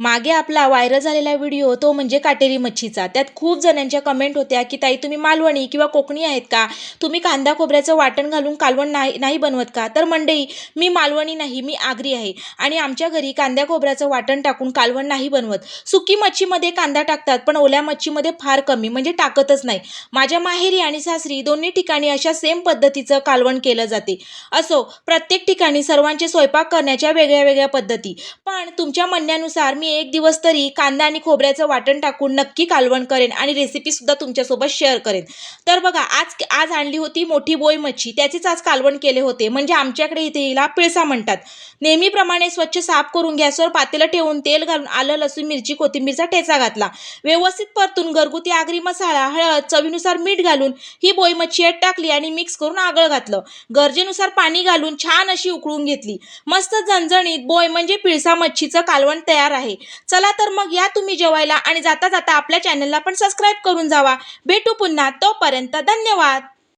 मागे आपला व्हायरल झालेला व्हिडिओ तो म्हणजे काटेरी मच्छीचा. त्यात खूप जणांच्या कमेंट होत्या की ताई तुम्ही मालवणी किंवा कोकणी आहेत का? तुम्ही कांदा खोबऱ्याचं वाटण घालून कालवण नाही नाही बनवत का? तर मंडई मी मालवणी नाही मी आगरी आहे आणि आमच्या घरी कांद्या खोबऱ्याचं वाटण टाकून कालवण नाही बनवत. सुकी मच्छीमध्ये कांदा टाकतात पण ओल्या मच्छीमध्ये फार कमी म्हणजे टाकतच नाही. माझ्या माहेरी आणि सासरी दोन्ही ठिकाणी अशा सेम पद्धतीचं कालवण केलं जाते. असो प्रत्येक ठिकाणी सर्वांचे स्वयंपाक करण्याच्या वेगळ्या वेगळ्या पद्धती. पण तुमच्या म्हणण्यानुसार मी एक दिवस तरी कांदा आणि खोबऱ्याचं वाटण टाकून नक्की कालवण करेन आणि रेसिपीसुद्धा तुमच्यासोबत शेअर करेन. तर बघा आज आज आणली होती मोठी बोई मच्छी. त्याचेच आज कालवण केले होते. म्हणजे आमच्याकडे इथे हिला पिळसा म्हणतात. नेहमीप्रमाणे स्वच्छ साफ करून गॅसवर पातेलं ठेवून तेल घालून आलं लसूण मिरची कोथिंबीरचा ठेचा घातला. व्यवस्थित परतून घरगुती आगरी मसाला हळद चवीनुसार मीठ घालून ही बोई मच्छी यात टाकली आणि मिक्स करून आगळ घातलं. गरजेनुसार पाणी घालून छान अशी उकळून घेतली. मस्त झणझणीत बोय म्हणजे पिळसा मच्छीचं कालवण तयार आहे. चला तर मग या तुम्ही जेवायला आणि जाता जाता आपल्या चॅनलला पण सबस्क्राईब करून जावा. भेटू पुन्हा तोपर्यंत धन्यवाद.